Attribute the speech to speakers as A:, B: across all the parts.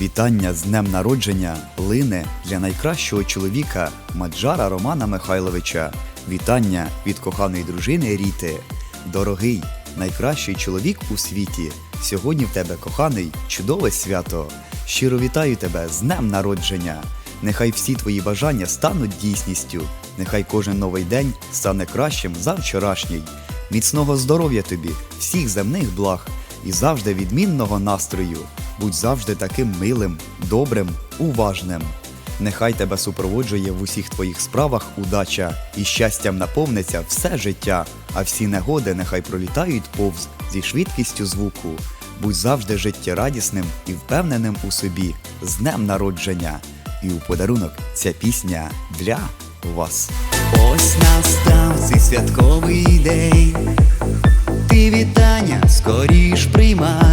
A: Вітання з днем народження лине для найкращого чоловіка Маджара Романа Михайловича. Вітання від коханої дружини Ріти. Дорогий, найкращий чоловік у світі. Сьогодні в тебе коханий чудове свято. Щиро вітаю тебе з днем народження. Нехай всі твої бажання стануть дійсністю. Нехай кожен новий день стане кращим за вчорашній. Міцного здоров'я тобі, всіх земних благ і завжди відмінного настрою. Будь завжди таким милим, добрим, уважним. Нехай тебе супроводжує в усіх твоїх справах удача, і щастям наповниться все життя, а всі негоди нехай пролітають повз зі швидкістю звуку. Будь завжди життєрадісним і впевненим у собі з днем народження. І у подарунок ця пісня для вас. Ось настав цей святковий день. Ти вітання скоріш приймай,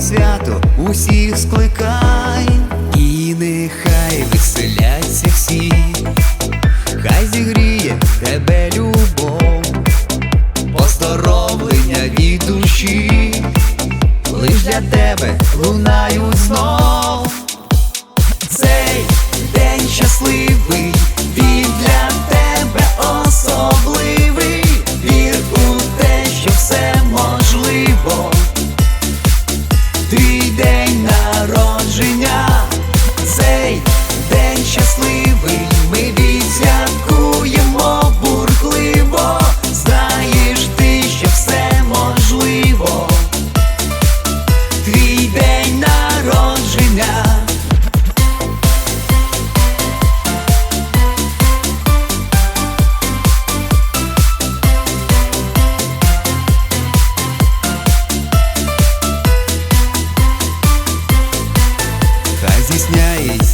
A: свято усіх скликай, і нехай веселяться всі, хай зігріє тебе любов, поздоровлення від душі, лиш для тебе лунають знов. Цей день щасливий, він для тебе